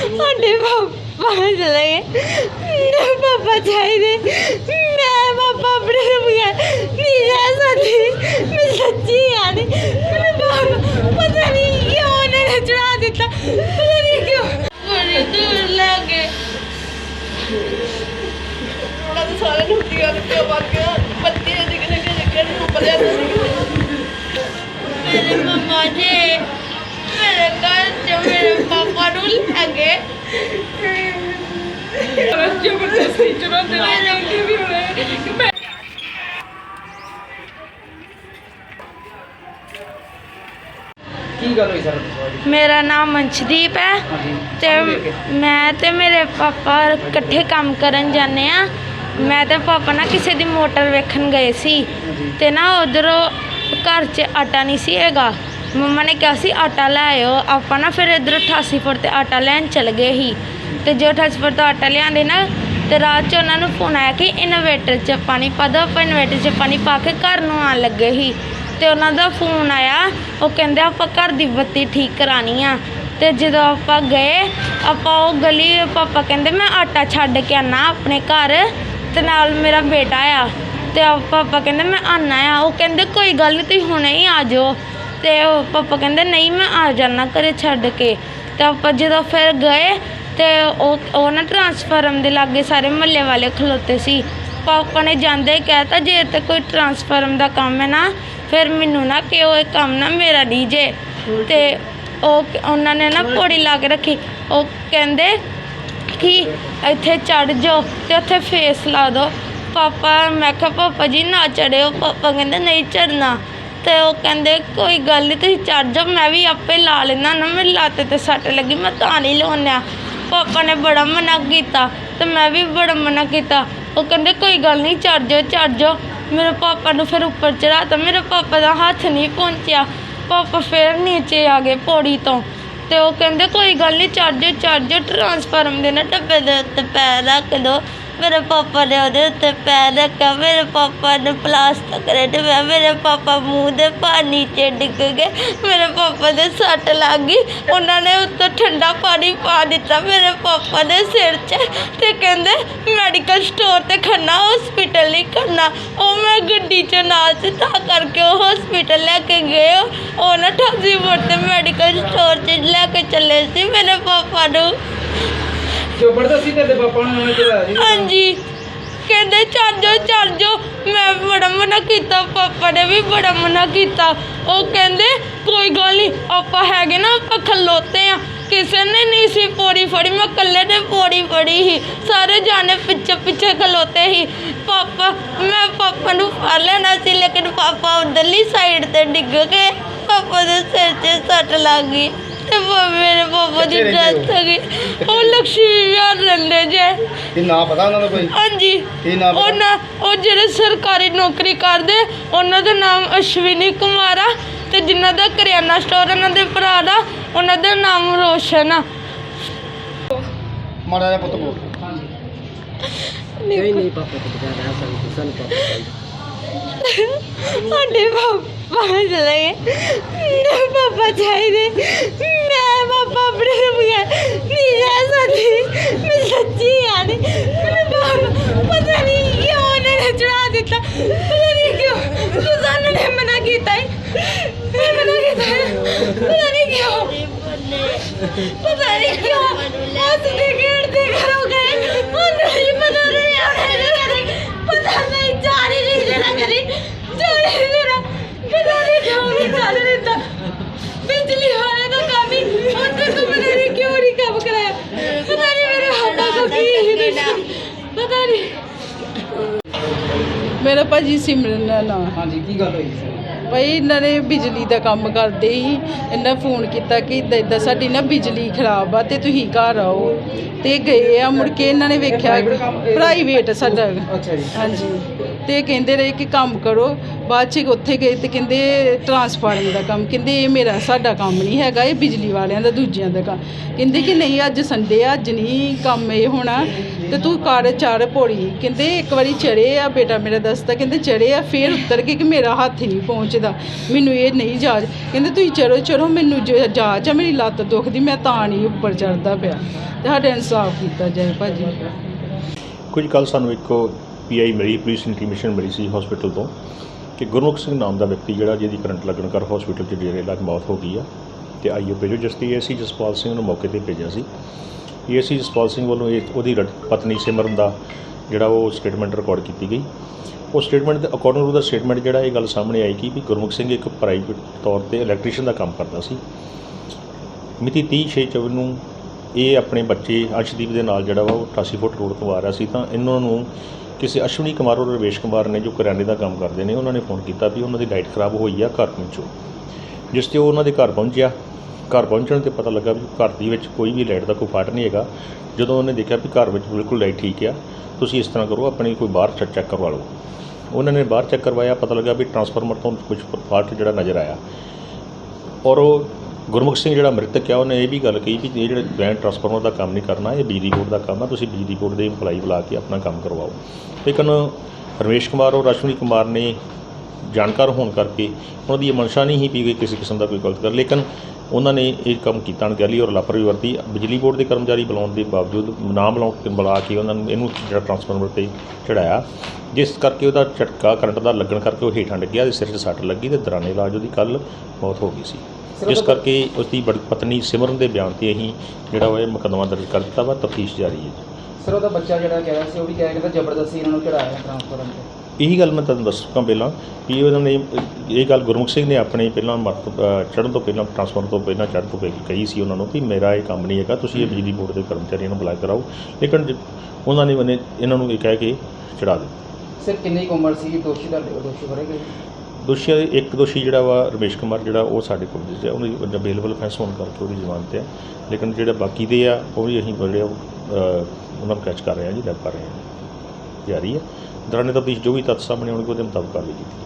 ਸਾਡੇ ਪਾਪਾ ਚਲੇ ਗਏ। ਪਾਪਾ ਚਾਹੀਦੇ। ਮੈਂ ਪਾਪਾ ਆਪਣੇ ਨੂੰ ਬਗੈਰ ਨਹੀਂ ਰਹਿ ਸਕਦੀ ਮੈਂ ਸੱਚੀ ਆ ਨਹੀਂ ਪਾਪਾ ਪਤਾ ਨਹੀਂ ਕਿਉਂ ਉਹਨਾਂ ਨੇ ਚੜਾ ਦਿੱਤਾ। ਪਾਪਾ ਨੂੰ ਲੈ ਗਏ ਜ਼ਬਰਦਸਤੀ ਚੁਰਾਉਂਦੇ ਨੇ ਕਿ ਵੀ ਹੋਏ ਕਿ ਮੈਂ ਕੀ ਗੱਲ ਹੋਈ ਸਰ? ਮੇਰਾ ਨਾਮ ਮਨਸ਼ਦੀਪ ਹੈ ਤੇ ਮੈਂ ਤੇ ਮੇਰੇ ਪਾਪਾ ਇਕੱਠੇ ਕੰਮ ਕਰਨ ਜਾਂਦੇ ਆ ਮੈਂ ਤੇ ਪਾਪਾ ਨਾ ਕਿਸੇ ਦੀ ਮੋਟਰ ਵੇਖਣ ਗਏ ਸੀ ਤੇ ਨਾ ਉਧਰੋਂ ਘਰ 'ਚ ਆਟਾ ਨਹੀਂ ਸੀ ਹੈਗਾ। ਮੰਮਾ ਨੇ ਕਿਹਾ ਸੀ, ਆਟਾ ਲੈ ਆਇਓ। ਆਪਾਂ ਨਾ ਫਿਰ ਇਧਰ 88 ਫੁੱਟ ਤੇ ਆਟਾ ਲੈਣ ਚਲ ਗਏ ਸੀ। ਤੇ ਜੋ 88 ਫੁੱਟ ਤੋਂ ਆਟਾ ਲਿਆਂਦੇ ਨਾ, ਤੇ ਰਾਤ 'ਚ ਉਹਨਾਂ ਨੂੰ ਫੋਨ ਆਇਆ ਕਿ ਇਨਵੇਟਰ 'ਚ ਪਾਣੀ ਪਾ ਦਿਓ ਆਪਾਂ ਇਨਵੇਟਰ 'ਚ ਪਾਣੀ ਪਾ ਕੇ ਘਰ ਨੂੰ ਆਉਣ ਲੱਗੇ ਸੀ। ਤੇ ਉਹਨਾਂ ਦਾ ਫੋਨ ਆਇਆ, ਉਹ ਕਹਿੰਦੇ ਆਪਾਂ ਘਰ ਦੀ ਬੱਤੀ ਠੀਕ ਕਰਾਣੀ ਆ। ਤੇ ਜਦੋਂ ਆਪਾਂ ਗਏ, ਆਪਾਂ ਉਹ ਗਲੀ ਪਾਪਾ ਕਹਿੰਦੇ, ਮੈਂ ਆਟਾ ਛੱਡ ਕੇ ਆਣਾ ਆਪਣੇ ਘਰ। ਤੇ ਨਾਲ ਮੇਰਾ ਬੇਟਾ ਆ। ਤੇ ਪਾਪਾ ਕਹਿੰਦੇ, ਮੈਂ ਆਣਾ ਆ। ਉਹ ਕਹਿੰਦੇ, ਕੋਈ ਗੱਲ ਨਹੀਂ ਤੁਸੀਂ ਹੁਣੇ ਹੀ ਆ ਜਾਓ। ਤੇ ਉਹ ਪਾਪਾ ਕਹਿੰਦੇ, ਨਹੀਂ, ਮੈਂ ਆ ਜਾਣਾ ਘਰੇ ਛੱਡ ਕੇ। ਤੇ ਆਪਾਂ ਜਦੋਂ ਫਿਰ ਗਏ ਤੇ ਉਹ ਉਹ ਨਾ ਟਰਾਂਸਫਾਰਮ ਦੇ ਲਾਗੇ ਸਾਰੇ ਮਹੱਲੇ ਵਾਲੇ ਖਲੋਤੇ ਸੀ। ਪਾਪਾ ਨੇ ਜਾਂਦੇ ਹੀ ਕਹਿਤਾ, ਜੇ ਤੇ ਕੋਈ ਟਰਾਂਸਫਾਰਮ ਦਾ ਕੰਮ ਹੈ ਨਾ, ਫਿਰ ਮੈਨੂੰ ਨਾ ਕਿ ਉਹ ਇਹ ਕੰਮ ਨਾ, ਮੇਰਾ ਨਹੀਂ ਜੇ। ਤੇ ਉਹ, ਉਹਨਾਂ ਨੇ ਨਾ ਪੌੜੀ ਲਾ ਕੇ ਰੱਖੀ। ਉਹ ਕਹਿੰਦੇ ਕਿ ਇੱਥੇ ਚੜ ਜਾਓ ਤੇ ਉੱਥੇ ਫੇਸ ਲਾ ਦਿਓ। ਪਾਪਾ, ਮੈਂ ਕਿਹਾ, ਪਾਪਾ ਜੀ, ਨਾ ਚੜਿਓ ਪਾਪਾ ਕਹਿੰਦੇ, ਨਹੀਂ ਚੜਨਾ ਤੇ ਉਹ ਕਹਿੰਦੇ, ਕੋਈ ਗੱਲ ਨਹੀਂ ਤੁਸੀਂ ਚੜ ਜਾਓ, ਮੈਂ ਵੀ ਆਪੇ ਲਾ ਲੈਣਾ ਨਾ, ਮੇਰੀ ਲੱਤ ਤੇ ਸੱਟ ਲੱਗੀ, ਮੈਂ ਤਾਂ ਨਹੀਂ ਲਾਉਣਿਆ ਪਾਪਾ ਨੇ ਬੜਾ ਮਨਾ ਕੀਤਾ ਤੇ ਮੈਂ ਵੀ ਬੜਾ ਮਨਾ ਕੀਤਾ। ਉਹ ਕਹਿੰਦੇ, ਕੋਈ ਗੱਲ ਨਹੀਂ ਚੜ ਜਾਓ ਚੜ ਜਾਓ। ਮੇਰੇ ਪਾਪਾ ਨੂੰ ਫਿਰ ਉੱਪਰ ਚੜਾ ਤਾ ਮੇਰੇ ਪਾਪਾ ਦਾ ਹੱਥ ਨਹੀਂ ਪਹੁੰਚਿਆ। ਪਾਪਾ ਫਿਰ ਨੀਚੇ ਆ ਗਏ ਪੌੜੀ ਤੋਂ ਤੇ ਉਹ ਕਹਿੰਦੇ, ਕੋਈ ਗੱਲ ਨਹੀਂ ਚੜ ਜਾਓ ਚੜ ਜਾਓ ਟਰਾਂਸਫਾਰਮ ਦੇ ਨਾ ਡੱਬੇ ਦੇ ਉੱਤੇ ਪੈਰ ਰੱਖ ਦੋ। ਮੇਰੇ ਪਾਪਾ ਨੇ ਉਹਦੇ ਉੱਤੇ ਪੈਰ ਰੱਖਿਆ, ਮੇਰੇ ਪਾਪਾ ਨੇ ਪਲਾਸਟਿਕ ਰੇਟ ਤੇ ਮੈਂ ਮੇਰੇ ਪਾਪਾ ਮੂੰਹ ਦੇ ਪਾਣੀ 'ਚ ਡਿੱਗ ਗਏ, ਮੇਰੇ ਪਾਪਾ ਦੇ ਸੱਟ ਲੱਗ ਗਈ, ਉਹਨਾਂ ਨੇ ਉੱਤੋਂ ਠੰਡਾ ਪਾਣੀ ਪਾ ਦਿੱਤਾ, ਮੇਰੇ ਪਾਪਾ ਦੇ ਸਿਰ 'ਚ ਤੇ ਕਹਿੰਦੇ ਮੈਡੀਕਲ ਸਟੋਰ ਤੇ ਖੰਨਾ ਹਸਪੀਟਲ ਨਹੀਂ ਖੜਨਾ, ਉਹ ਮੈਂ ਗੱਡੀ 'ਚ ਨਾਲ ਸੀ, ਤਾਂ ਕਰਕੇ ਉਹ ਹਸਪੀਟਲ ਲੈ ਕੇ ਗਏ ਉਹ ਨਾ ਠਾਸੀ ਮੋੜ ਤੇ ਮੈਡੀਕਲ ਸਟੋਰ 'ਚ ਲੈ ਕੇ ਚੱਲੇ ਸੀ, ਮੇਰੇ ਪਾਪਾ ਨੂੰ ਜ਼ਬਰਦਸਤੀ ਤੇਰੇ ਪਾਪਾ ਨੇ ਉਹਨੇ ਚੜਾਇਆ ਸੀ। ਹਾਂਜੀ। ਕਹਿੰਦੇ, ਚੱਲ ਜਾਓ ਚੱਲ ਜਾਓ। ਮੈਂ ਬੜਾ ਮਨਾ ਕੀਤਾ, ਪਾਪਾ ਨੇ ਵੀ ਬੜਾ ਮਨਾ ਕੀਤਾ। ਉਹ ਕਹਿੰਦੇ, ਕੋਈ ਗੱਲ ਨਹੀਂ ਆਪਾਂ ਹੈਗੇ ਨਾ, ਆਪਾਂ ਖਲੋਤੇ ਆ। ਕਿਸੇ ਨੇ ਨਹੀਂ ਸੀ ਪੌੜੀ ਫੜੀ, ਮੈਂ ਇਕੱਲੇ ਨੇ ਪੌੜੀ ਫੜੀ ਸੀ। ਸਾਰੇ ਜਾਣੇ ਪਿੱਛੇ ਪਿੱਛੇ ਖਲੋਤੇ ਸੀ। ਪਾਪਾ, ਮੈਂ ਪਾਪਾ ਨੂੰ ਫੜ ਲੈਣਾ ਸੀ, ਲੇਕਿਨ ਪਾਪਾ ਉਧਰਲੀ ਸਾਈਡ ਤੇ ਡਿੱਗ ਗਏ। ਪਾਪਾ ਦੇ ਸਿਰ 'ਚ ਸੱਟ ਲੱਗ ਗਈ। ਤੇ ਮੇਰੇ ਪਾਪਾ ਦੀ ਕਿੱਥੇ ਰਹਿੰਦੇ ਡੈਥ ਹੋ ਗਈ। ਉਹ ਲక్ష్ਮੀ ਵਿਹਾਰ ਰਹਿੰਦੇ ਜੇ। ਇਹ ਨਾਂ ਪਤਾ ਉਹਨਾਂ ਦਾ ਕੋਈ? ਹਾਂਜੀ। ਕੀ ਨਾਮ ਪਤਾ? ਉਹਨਾਂ ਉਹ ਜਿਹੜੇ ਸਰਕਾਰੀ ਨੌਕਰੀ ਕਰਦੇ ਉਹਨਾਂ ਦਾ ਨਾਮ ਅਸ਼ਵਿਨੀ ਕੁਮਾਰ ਆ ਤੇ ਜਿਨ੍ਹਾਂ ਦਾ ਕਰਿਆਨਾ ਸਟੋਰ ਉਹਨਾਂ ਦੇ ਭਰਾ ਦਾ ਉਹਨਾਂ ਦਾ ਨਾਮ ਰੋਸ਼ਨ ਆ। ਮਾੜਾ ਜਿਹਾ ਪੁੱਤ ਬੋਲ। ਨਹੀਂ ਨਹੀਂ ਪਾਪਾ ਤੋਂ ਬਗੈਰ ਰਹਿ ਸਕਦੀ ਸਾਨੂੰ ਪਾਪਾ ਸਾਡੇ ਪਾਪਾ ਚਲੇ ਗਏ। ਮੇਰੇ ਪਾਪਾ ਚਾਹੀਦੇ। ਮੈਂ ਪਾਪਾ ਆਪਣੇ ਨੂੰ ਬਗੈਰ ਨਹੀਂ ਰਹਿ ਸਕਦੀ। ਮੈਂ ਸੱਚੀ ਆ ਨਹੀਂ ਪਾਪਾ ਪਤਾ ਨਹੀਂ ਕਿਉਂ ਉਹਨਾਂ ਨੇ ਚੜਾ ਦਿੱਤਾ। ਪਤਾ ਨਹੀਂ ਕਿਉਂ। ਕਿਉਂ ਨੇ ਮਨਾ ਕੀਤਾ ਹੀ ਮੈਂ ਮਨਾ ਕੀਤਾ ਪਤਾ ਨਹੀਂ ਕਿਉਂ। ਪਤਾ ਨਹੀਂ ਕਿਉਂ। ਹੱਸਦੇ ਖੇਡਦੇ ਮੇਰਾ ਭਾਜੀ ਸਿਮਰਨ ਦਾ ਨਾਂ। ਹਾਂਜੀ ਕੀ ਗੱਲ ਹੋਈ ਭਾਈ ਇਹਨਾਂ ਨੇ ਬਿਜਲੀ ਦਾ ਕੰਮ ਕਰਦੇ ਸੀ। ਇਹਨਾਂ ਫੋਨ ਕੀਤਾ ਕਿ ਇਦਾਂ ਇਦਾਂ ਸਾਡੀ ਨਾ ਬਿਜਲੀ ਖਰਾਬ ਆ ਤੇ ਤੁਸੀਂ ਘਰ ਆਓ। ਤੇ ਗਏ ਆ ਮੁੜ ਕੇ ਇਹਨਾਂ ਨੇ ਵੇਖਿਆ ਪ੍ਰਾਈਵੇਟ ਸਾਡਾ। ਅੱਛਾ ਜੀ। ਹਾਂਜੀ। ਤੇ ਕਹਿੰਦੇ ਰਹੇ ਕਿ ਕੰਮ ਕਰੋ। ਬਾਅਦ ਚ ਉੱਥੇ ਗਏ ਤੇ ਕਹਿੰਦੇ ਟਰਾਂਸਫਾਰਮਰ ਦਾ ਕੰਮ। ਕਹਿੰਦੇ ਇਹ ਮੇਰਾ, ਸਾਡਾ ਕੰਮ ਨਹੀਂ ਹੈਗਾ, ਇਹ ਬਿਜਲੀ ਵਾਲਿਆਂ ਦਾ, ਦੂਜਿਆਂ ਦਾ ਕੰਮ। ਕਹਿੰਦੇ ਕਿ ਨਹੀਂ, ਅੱਜ ਸੰਡੇ ਆ, ਅੱਜ ਨਹੀਂ ਕੰਮ ਇਹ ਹੋਣਾ। ਤੇ ਤੂੰ ਕਰ ਚੜ ਪੌੜੀ। ਕਹਿੰਦੇ ਇੱਕ ਵਾਰੀ ਚੜੇ ਆ, ਬੇਟਾ ਮੇਰਾ ਦੱਸਦਾ, ਕਹਿੰਦੇ ਚੜੇ ਆ, ਫੇਰ ਉੱਤਰ ਕੇ ਕਿ ਮੇਰਾ ਹੱਥ ਨਹੀਂ ਪਹੁੰਚਦਾ। ਮੈਨੂੰ ਇਹ ਨਹੀਂ ਜਾਜ ਕਹਿੰਦੇ ਤੁਸੀਂ ਚੜੋ ਚੜੋ ਮੈਨੂੰ ਜ- ਜਾਚ ਆ, ਮੇਰੀ ਲੱਤ ਦੁਖਦੀ, ਮੈਂ ਤਾਂ ਨਹੀਂ ਉੱਪਰ ਚੜਦਾ ਪਿਆ। ਤੇ ਸਾਡੇ ਇਨਸਾਫ ਕੀਤਾ ਜਾਏ, ਭਾਜੀ। ਕੁਝ ਕੱਲ ਸਾਨੂੰ ਇੱਕੋ ਪੀਆਈ ਮਿਲੀ ਪੁਲਿਸ ਇਨਫੋਰਮੇਸ਼ਨ ਮਿਲੀ ਸੀ ਹਸਪੀਟਲ ਤੋਂ ਕਿ ਗੁਰਮੁਖ ਸਿੰਘ ਨਾਮ ਦਾ ਵਿਅਕਤੀ ਜਿਹੜਾ ਜਿਹਦੀ ਕਰੰਟ ਲੱਗਣ ਕਰ ਹਸਪੀਟਲ 'ਚ ਡੇਰੇ ਲੱਗ ਮੌਤ ਹੋ ਗਈ ਆ ਤੇ ਆਈਓ ਭੇਜੋ, ਜਿਸ ਦੀ ਏਸੀ ਜਸਪਾਲ ਸਿੰਘ ਨੂੰ ਮੌਕੇ ਤੇ ਭੇਜਿਆ ਸੀ। ਏਸੀ ਜਸਪਾਲ ਸਿੰਘ ਵੱਲੋਂ ਇਹ, ਉਹਦੀ ਲੜ- ਪਤਨੀ ਸਿਮਰਨ ਦਾ ਜਿਹੜਾ ਉਹ ਸਟੇਟਮੈਂਟ ਰਿਕਾਰਡ ਕੀਤੀ ਗਈ। ਉਹ ਸਟੇਟਮੈਂਟ ਦੇ ਅਕੋਰਡਿੰਗ ਉਹਦਾ ਸਟੇਟਮੈਂਟ ਜਿਹੜਾ ਇਹ ਗੱਲ ਸਾਹਮਣੇ ਆਈ ਕਿ ਵੀ ਗੁਰਮੁਖ ਸਿੰਘ ਇੱਕ ਪ੍ਰਾਈਵੇਟ ਤੌਰ ਤੇ ਇਲੈਕਟ੍ਰੀਸ਼ੀਅਨ ਦਾ ਕੰਮ ਕਰਦਾ ਸੀ। ਮਿਤੀ 30/6/24 ਨੂੰ ਇਹ ਆਪਣੇ ਬੱਚੇ ਅਰਸ਼ਦੀਪ ਦੇ ਨਾਲ ਜਿਹੜਾ ਵਾ ਉਹ 88 ਫੁੱਟ ਰੋਡ ਤੋਂ ਆ ਰਿਹਾ ਸੀ ਤਾਂ ਇਹਨਾਂ ਨੂੰ ਕਿਸੇ ਅਸ਼ਵਨੀ ਕੁਮਾਰ ਔਰ ਰਵੇਸ਼ ਕੁਮਾਰ ਨੇ ਜੋ ਕਰਿਆਨੇ ਦਾ ਕੰਮ ਕਰਦੇ ਨੇ, ਉਹਨਾਂ ਨੇ ਫੋਨ ਕੀਤਾ ਵੀ ਉਹਨਾਂ ਦੀ ਲਾਈਟ ਖਰਾਬ ਹੋਈ ਆ, ਘਰ ਪਹੁੰਚੋ। ਜਿਸ ਤੇ ਉਹ ਉਹਨਾਂ ਦੇ ਘਰ ਪਹੁੰਚਿਆ। ਘਰ ਪਹੁੰਚਣ ਤੇ ਪਤਾ ਲੱਗਾ ਵੀ ਘਰ ਦੀ ਵਿੱਚ ਕੋਈ ਵੀ ਲਾਈਟ ਦਾ ਕੋਈ ਫਾਲਟ ਨਹੀਂ ਹੈਗਾ। ਜਦੋਂ ਉਹਨੇ ਦੇਖਿਆ ਵੀ ਘਰ ਵਿੱਚ ਬਿਲਕੁਲ ਲਾਈਟ ਠੀਕ ਆ, ਤੁਸੀਂ ਇਸ ਤਰ੍ਹਾਂ ਕਰੋ, ਆਪਣੀ ਕੋਈ ਬਾਹਰ ਚੈੱਕ ਚੈੱਕ ਕਰਵਾ ਲਓ। ਉਹਨਾਂ ਨੇ ਬਾਹਰ ਚੈੱਕ ਕਰਵਾਇਆ, ਪਤਾ ਲੱਗਾ ਵੀ ਟਰਾਂਸਫਾਰਮਰ ਤੋਂ ਕੁਝ ਫਾਲਟ ਜਿਹੜਾ ਨਜ਼ਰ ਆਇਆ। ਔਰ ਉਹ ਗੁਰਮੁਖ ਸਿੰਘ ਜਿਹੜਾ ਮ੍ਰਿਤਕ ਆ, ਉਹਨੇ ਇਹ ਵੀ ਗੱਲ ਕਹੀ ਵੀ ਇਹ ਜਿਹੜੇ ਬੈਂਡ ਟਰਾਂਸਫਾਰਮਰ ਦਾ ਕੰਮ ਨਹੀਂ ਕਰਨਾ, ਇਹ ਬਿਜਲੀ ਬੋਰਡ ਦਾ ਕੰਮ ਆ, ਤੁਸੀਂ ਬਿਜਲੀ ਬੋਰਡ ਦੇ ਇੰਪਲਾਈ ਬੁਲਾ ਕੇ ਆਪਣਾ ਕੰਮ ਕਰਵਾਓ। ਲੇਕਿਨ ਰਮੇਸ਼ ਕੁਮਾਰ ਔਰ ਅਸ਼ਵਨੀ ਕੁਮਾਰ ਨੇ ਜਾਣਕਾਰ ਹੋਣ ਕਰਕੇ ਉਹਨਾਂ ਦੀ ਇਹ ਮਨਸ਼ਾ ਨਹੀਂ ਸੀ ਪੀ ਗਈ ਕਿਸੇ ਕਿਸਮ ਦਾ ਕੋਈ ਗਲਤ ਕਰ ਲੇਕਿਨ ਉਹਨਾਂ ਨੇ ਇਹ ਕੰਮ ਕੀਤਾ ਅਣਗਹਿਲੀ ਔਰ ਲਾਪਰਵਾਹੀ ਵਰਤੀ। ਬਿਜਲੀ ਬੋਰਡ ਦੇ ਕਰਮਚਾਰੀ ਬੁਲਾਉਣ ਦੇ ਬਾਵਜੂਦ ਨਾ ਬੁਲਾਉਣ ਬੁਲਾ ਕੇ ਉਹਨਾਂ ਨੂੰ ਇਹਨੂੰ ਜਿਹੜਾ ਟਰਾਂਸਫਾਰਮਰ ਤੇ ਚੜਾਇਆ। ਜਿਸ ਕਰਕੇ ਉਹਦਾ ਝਟਕਾ, ਕਰੰਟ ਦਾ ਲੱਗਣ ਕਰਕੇ ਉਹ ਹੇਠਾਂ ਡਿੱਗਿਆ ਤੇ ਸਿਰ 'ਚ ਸੱਟ ਲੱਗੀ ਤੇ ਦਰਾਨੇ ਇਲਾਜ ਉਹਦੀ ਕੱਲ ਮੌਤ ਹੋ ਗਈ ਸੀ। ਜਿਸ ਕਰਕੇ ਉਸ ਦੀ ਬੜੀ ਪਤਨੀ ਸਿਮਰਨ ਦੇ ਬਿਆਨ ਤੇ ਅਸੀਂ ਜਿਹੜਾ ਉਹ ਇਹ ਮੁਕੱਦਮਾ ਦਰਜ ਕਰ ਦਿੱਤਾ ਵਾ ਤਫਤੀਸ਼ ਜਾਰੀ ਹੈ ਸਰ ਉਹਦਾ ਬੱਚਾ ਜਿਹੜਾ ਕਹਿ ਰਿਹਾ ਸੀ ਉਹ ਵੀ ਕਹਿ ਰਿਹਾ ਕਿ ਜ਼ਬਰਦਸਤੀ ਇਹਨਾਂ ਨੂੰ ਚੜਾਇਆ ਟ੍ਰਾਂਸਫਾਰਮ ਤੇ ਇਹੀ ਗੱਲ ਮੈਂ ਤੁਹਾਨੂੰ ਦੱਸ ਚੁੱਕਾ ਪਹਿਲਾਂ ਵੀ ਉਹਨਾਂ ਨੇ ਇਹ ਗੱਲ ਗੁਰਮੁਖ ਸਿੰਘ ਨੇ ਆਪਣੇ ਪਹਿਲਾਂ ਚੜ੍ਹਨ ਤੋਂ ਪਹਿਲਾਂ ਟਰਾਂਸਫਰ ਤੋਂ ਪਹਿਲਾਂ ਚੜ੍ਹਨ ਤੋਂ ਪਹਿਲਾਂ ਕਹੀ ਸੀ ਉਹਨਾਂ ਨੂੰ ਕਿ ਮੇਰਾ ਇਹ ਕੰਮ ਨਹੀਂ ਹੈਗਾ ਤੁਸੀਂ ਇਹ ਬਿਜਲੀ ਬੋਰਡ ਦੇ ਕਰਮਚਾਰੀਆਂ ਨੂੰ ਬੁਲਾ ਕਰਾਓ। ਲੇਕਿਨ ਉਹਨਾਂ ਨੇ ਮੈਨੇ ਇਹਨਾਂ ਨੂੰ ਇਹ ਕਹਿ ਕੇ ਚੜਾ ਦਿੱਤਾ। ਸਰ ਕਿੰਨੀ ਕੁ ਉਮਰ ਸੀ ਦੋਸ਼ੀ ਦਾ ਦੋਸ਼ੀ ਗਏ? ਦੋਸ਼ੀਆਂ ਦੇ ਇੱਕ ਦੋਸ਼ੀ ਜਿਹੜਾ ਵਾ ਰਮੇਸ਼ ਕੁਮਾਰ ਜਿਹੜਾ ਉਹ ਸਾਡੇ ਕੋਲ ਹੈ ਉਹਦੀ ਅਵੇਲੇਬਲ ਫੈਸ ਹੋਣ ਕਰਕੇ ਉਹਦੀ ਜ਼ਮਾਨਤ ਤੇ ਹੈ ਲੇਕਿਨ ਜਿਹੜੇ ਬਾਕੀ ਦੇ ਆ ਉਹ ਵੀ ਅਸੀਂ ਜਿਹੜੇ ਉਹ, ਉਹਨਾਂ ਨੂੰ ਕੈਚ ਕਰ ਰਹੇ ਹਾਂ ਜੀ ਰੈਪ ਕਰ ਰਹੇ ਹਾਂ। ਜਾਰੀ ਹੈ। ਦੌਰਾਨੇ ਤਫਤੀਸ਼ ਜੋ ਵੀ ਤੱਥ ਸਾਹਮਣੇ ਆਉਣਗੇ ਉਹਦੇ ਮੁਤਾਬਕ ਕਾਰਵਾਈ ਕੀਤੀ